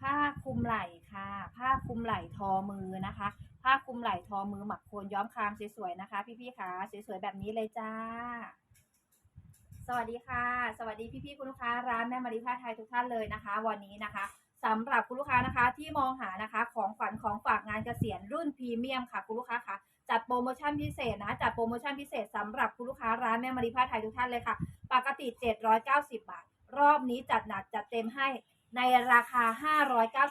ผ้าคลุมไหล่ค่ะ ผ้าคลุมไหล่ทอมือนะคะ ผ้าคลุมไหล่ทอมือหมักโคนย้อมครามสวยๆนะคะ พี่ๆค่ะสวยๆแบบนี้เลยจ้า สวัสดีค่ะ สวัสดีพี่ๆคุณลูกค้าร้านแม่มาริผ้าไทยทุกท่านเลยนะคะ วันนี้นะคะสำหรับคุณลูกค้านะคะที่มองหานะคะของขวัญของฝากงานเกษียณรุ่นพรีเมียมค่ะคุณลูกค้าค่ะจัดโปรโมชั่นพิเศษนะจัดโปรโมชั่นพิเศษสำหรับคุณลูกค้าร้านแม่มาริผ้าไทยทุกท่านเลยค่ะ ปกติ 790 บาท รอบนี้จัดหนักจัดเต็มให้ ในราคา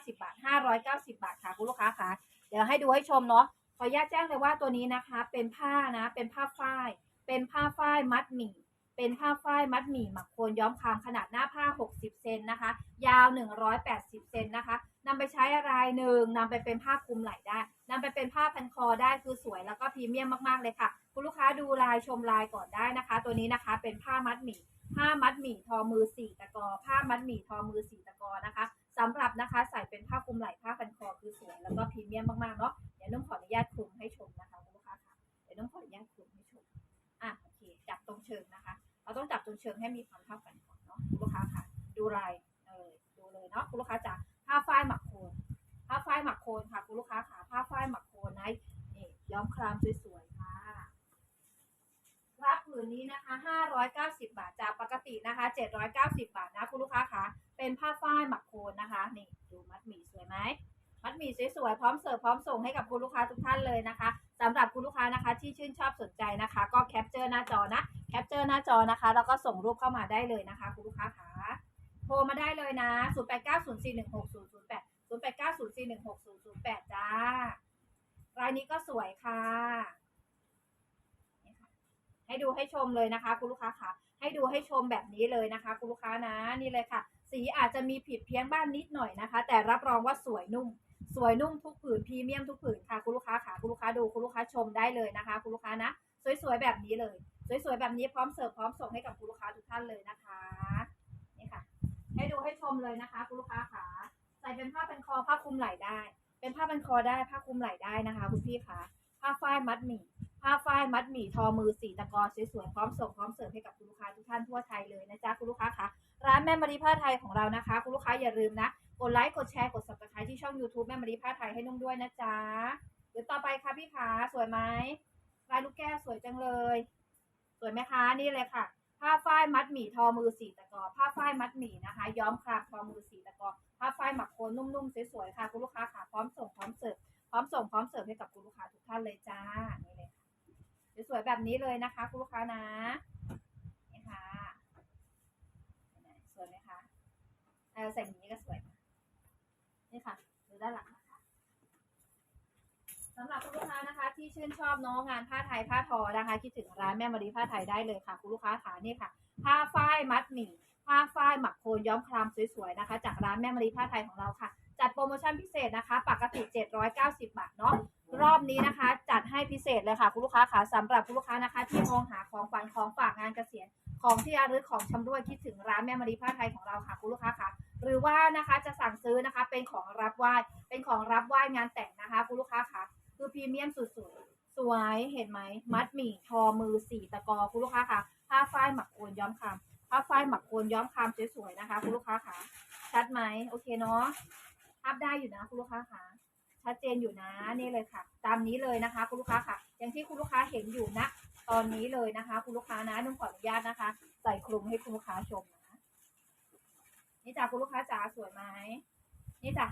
590 บาท 590 บาทค่ะคุณลูกค้าค่ะ เดี๋ยวให้ดูให้ชมเนาะ ขออนุญาตแจ้งเลยว่าตัวนี้นะคะ เป็นผ้านะ เป็นผ้าฝ้าย เป็นผ้าฝ้ายมัดหมี่ เป็นผ้าฝ้ายมัดหมี่หมักโคนย้อมคามขนาดหน้าผ้า 60 เซนนะคะ ยาว 180 เซนนะคะนำไปใช้อะไรหนึ่งนำไปเป็นผ้าคลุมไหล่ได้นำไปเป็นผ้าพันคอได้คือสวยแล้วก็พรีเมียมมากๆเลยค่ะ คุณลูกค้าดูลายชมลายก่อนได้นะคะ ตัวนี้นะคะเป็นผ้ามัดหมี่ผ้ามัดหมี่ทอมือสี่ตะกอ ผ้ามัดหมี่ทอมือสี่ตะกอนะคะสำหรับนะคะใส่เป็นผ้าคลุมไหล่ผ้าพันคอคือสวยแล้วก็พรีเมียมมากๆเนาะเดี๋ยวนุ่มขอ ชิงให้มีความเท่ากันก่อนเนาะคุณลูกค้าค่ะ ดูลายเออดูเลยเนาะคุณลูกค้าจ๋าผ้าฝ้ายหมักโคนผ้าฝ้ายหมักโคนค่ะคุณลูกค้าค่ะผ้าฝ้ายหมักโคนนะนี่ย้อมครามสวยๆค่ะรับผืนนี้นะคะ 590 บาทจากปกตินะคะ 790 บาทนะคุณลูกค้าคะเป็นผ้าฝ้ายหมักโคนนะคะ นี่ดูมัดหมี่สวยไหมมัดหมี่สวยๆ พร้อมเสิร์ฟพร้อมส่งให้กับคุณลูกค้าทุกท่านเลยนะคะสำหรับคุณลูกค้านะคะ ที่ชื่นชอบสนใจนะคะ ก็แคปเจอร์หน้าจอนะ หน้าจอนะคะ แล้วก็ส่งรูปเข้ามาได้เลยนะคะคุณลูกค้าคะโทรมาได้เลยนะ 0890416008 0890416008 จ้า รายนี้ก็สวยค่ะ ให้ดูให้ชมเลยนะคะ คุณลูกค้าค่ะ ให้ดูให้ชมแบบนี้เลยนะคะ คุณลูกค้านะ นี่เลยค่ะ สีอาจจะมีผิดเพี้ยนบ้านนิดหน่อยนะคะ แต่รับรองว่าสวยนุ่ม สวยนุ่มทุกผืนพรีเมียมทุกผืนค่ะ คุณลูกค้าค่ะ คุณลูกค้าดู คุณลูกค้าชมได้เลยนะคะ คุณลูกค้านะ สวยๆแบบนี้เลย สวยๆแบบนี้พร้อมเสิร์ฟพร้อมส่งให้กับคุณลูกค้าทุกท่านเลยนะคะนี่ค่ะ ให้ดูให้ชมเลยนะคะคุณลูกค้าค่ะใส่เป็นผ้าเป็นคอผ้าคลุมไหล่ได้ เป็นผ้าเป็นคอได้ผ้าคลุมไหล่ได้นะคะ คุณพี่คะผ้าฝ้ายมัดหมี่ผ้าฝ้ายมัดหมี่ทอมือสีตะกอสวยๆพร้อมส่งพร้อมเสิร์ฟให้กับคุณลูกค้าทุกท่านทั่วไทยเลยนะจ๊ะคุณลูกค้าคะร้านแม่มารีผ้าไทยของเรานะคะ คุณลูกค้าอย่าลืมนะกดไลค์กดแชร์กด subscribe ที่ช่อง YouTube แม่มารีผ้าไทยให้นุ่งด้วยนะจ๊ะเดี๋ยวต่อไปค่ะพี่ขาสวยไหมลายลูกแก้วสวยจังเลย สวยไหมคะนี่เลยค่ะ ผ้าฝ้ายมัดหมี่ทอมือสีตะกอผ้าฝ้ายมัดหมี่นะคะ ย้อมครามทอมือสีตะกอผ้าฝ้ายหมักโคนนุ่มๆสวยๆค่ะคุณลูกค้าค่ะพร้อมส่งพร้อมเสิร์ฟพร้อมส่งพร้อมเสิร์ฟให้กับคุณลูกค้าทุกท่านเลยจ้านี่เลยค่ะสวยๆแบบนี้เลยนะคะคุณลูกค้านะนี่ค่ะสวยไหมคะเออใส่อย่างนี้ก็สวยนี่ค่ะดูด้านหลังนะคะสำหรับ ที่ชื่นชอบน้องงานผ้าไทยผ้าทอนะคะ คิดถึงร้านแม่มารีผ้าไทยได้เลยค่ะ คุณลูกค้าค่ะนี่ค่ะ ผ้าฝ้ายมัดหมี่ผ้าฝ้ายหมักโคนย้อมครามสวยๆนะคะ จากร้านแม่มารีผ้าไทยของเราค่ะ จัดโปรโมชั่นพิเศษนะคะ ปกติ 790 บาทเนาะรอบนี้นะคะ จัดให้พิเศษเลยค่ะคุณลูกค้าค่ะสำหรับคุณลูกค้านะคะ ที่มองหาของฝันของฝากงานเกษียณของที่ระลึกของชำร่วยคิดถึงร้านแม่มารีผ้าไทยของเราค่ะคุณลูกค้าค่ะหรือว่านะคะจะสั่งซื้อนะคะเป็นของรับไหว้เป็นของรับไหว้งานแต่งนะคะคุณลูกค้าค่ะ รีเมียมสุดๆ สวยเห็นไหม มัดหมี่ทอมือสีตะกอคุณลูกค้าค่ะ ผ้าฝ้ายหมักโอนย้อมคำผ้าฝ้ายหมักโอนย้อมคำสวยๆนะคะ คุณลูกค้าค่ะ ชัดไหมโอเคเนาะภาพได้อยู่นะคุณลูกค้าค่ะ ชัดเจนอยู่นะนี่เลยค่ะ ตามนี้เลยนะคะ คุณลูกค้าค่ะ อย่างที่คุณลูกค้าเห็นอยู่นะ ตอนนี้เลยนะคะ คุณลูกค้านะนุ่มขออนุญาตนะคะ ใส่คลุมให้คุณลูกค้าชมนะนี่จ้ะคุณลูกค้าจ๋าสวยไหมนี่จ้ะ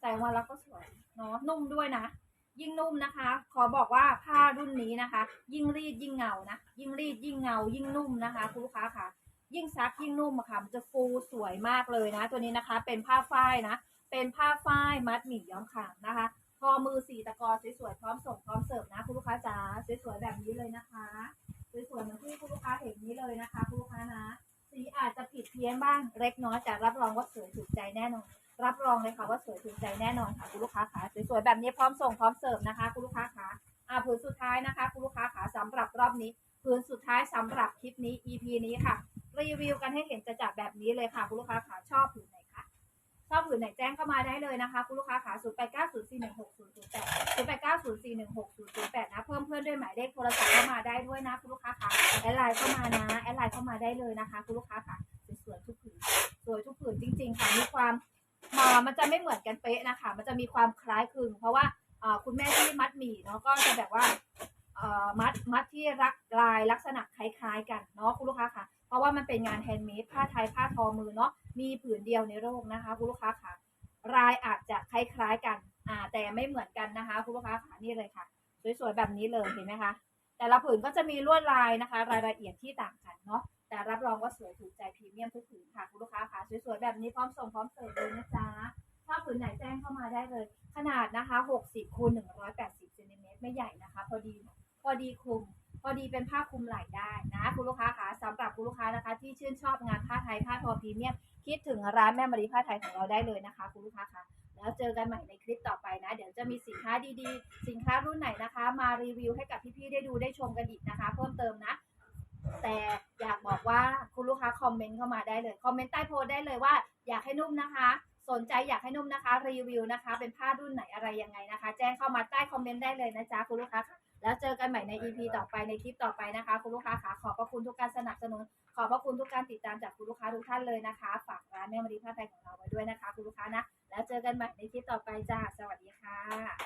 ใส่ออกมาแล้วก็สวยเนาะนุ่มด้วยนะ ยิ่งนุ่มนะคะ ขอบอกว่าผ้ารุ่นนี้นะคะ ยิ่งรีดยิ่งเงานะ ยิ่งรีดยิ่งเงา ยิ่งนุ่มนะคะคุณลูกค้าค่ะ ยิ่งซักยิ่งนุ่มอะค่ะ มันจะฟูสวยมากเลยนะ ตัวนี้นะคะ เป็นผ้าฝ้ายนะ เป็นผ้าฝ้ายมัดหมี่ย้อมขามนะคะทอมือสีตะกอสวยๆพร้อมส่งพร้อมเสิร์ฟนะคุณลูกค้าจ๋าสวยๆแบบนี้เลยนะคะสวยๆเหมือนที่คุณลูกค้าเห็นนี้เลยนะคะคุณลูกค้านะ สีอาจจะผิดเพี้ยนบ้างเล็กน้อยแต่รับรองว่าสวยถูกใจแน่นอน รับรองเลยค่ะว่าสวยถูกใจแน่นอนค่ะคุณลูกค้าค่ะสวยๆแบบนี้พร้อมส่งพร้อมเสิร์ฟนะคะคุณลูกค้าค่ะอ่าผืนสุดท้ายนะคะคุณลูกค้าค่ะสำหรับรอบนี้ผืนสุดท้ายสำหรับคลิปนี้ EP นี้ค่ะ รีวิวกันให้เห็นจะจัดแบบนี้เลยค่ะคุณลูกค้าค่ะชอบผืนไหนคะชอบผืนไหนแจ้งเข้ามาได้เลยนะคะคุณลูกค้าค่ะ0 8 9 0 4 1 6 0 0 8 0 8 9 0 4 1 6 0 0 8นะเพิ่มเพื่อนด้วยหมายเลขโทรศัพท์เข้ามาได้ด้วยนะคุณลูกค้าค่ะแอดไลน์เข้ามานะแอดไลน์เข้ามาได้เลยนะคะคุณลูกค้าค่ะสวยทุกผืนสวยทุกผืนจริง ๆ ค่ะมีความ มามันจะไม่เหมือนกันเป๊ะนะคะ มันจะมีความคล้ายคลึง เพราะว่าคุณแม่ที่มัดหมี่เนาะก็จะแบบว่ามัดมัดที่รักลายลักษณะคล้ายๆ กันเนาะคุณลูกค้าค่ะ เพราะว่ามันเป็นงานแฮนด์เมดผ้าไทยผ้าทอมือเนาะมีผืนเดียวในโลกนะคะคุณลูกค้าค่ะลายอาจจะคล้ายๆกันอ่าแต่ไม่เหมือนกันนะคะคุณลูกค้าค่ะนี่เลยค่ะ สวยๆแบบนี้เลยเห็นไหมคะแต่ละผืนก็จะมีลวดลายนะคะ รายละเอียดที่ต่างกันเนาะ แต่รับรองว่าสวยถูกใจพรีเมียมทุกผืนค่ะคุณลูกค้าค่ะสวยๆแบบนี้พร้อมส่งพร้อมเสิร์ฟเลยนะจ๊ะถ้าผืนไหนแจ้งเข้ามาได้เลย ขนาดนะคะ 60คูณ180เซนติเมตรไม่ใหญ่นะคะ พอดีพอดีคลุม พอดีเป็นผ้าคลุมไหล่ได้นะคุณลูกค้าคะสำหรับคุณลูกค้านะคะ ที่ชื่นชอบงานผ้าไทยผ้าทอพรีเมียมคิดถึงร้านแม่มารีผ้าไทยของเราได้เลยนะคะคุณลูกค้าคะแล้วเจอกันใหม่ในคลิปต่อไปนะ เดี๋ยวจะมีสินค้าดีๆ สินค้ารุ่นไหนนะคะ มารีวิวให้กับพี่ๆได้ดูได้ชมกันอีกนะคะ เพิ่มเติมนะ แต่อยากบอกว่าคุณลูกค้าคอมเมนต์เข้ามาได้เลย คอมเมนต์ใต้โพสได้เลยว่า อยากให้นุ่มนะคะ สนใจอยากให้นุ่มนะคะ รีวิวนะคะ เป็นผ้ารุ่นไหนอะไรยังไงนะคะ แจ้งเข้ามาใต้คอมเมนต์ได้เลยนะจ๊ะคุณลูกค้าแล้วเจอกันใหม่ใน EP ต่อไปในคลิปต่อไปนะคะ คุณลูกค้าค่ะขอบพระคุณทุกการสนับสนุน ขอบพระคุณทุกการติดตามจากคุณลูกค้าทุกท่านเลยนะคะ ฝากร้านแม่มารีผ้าไทยของเราไว้ด้วยนะคะ คุณลูกค้านะ แล้วเจอกันใหม่ในคลิปต่อไปจ้าสวัสดีค่ะ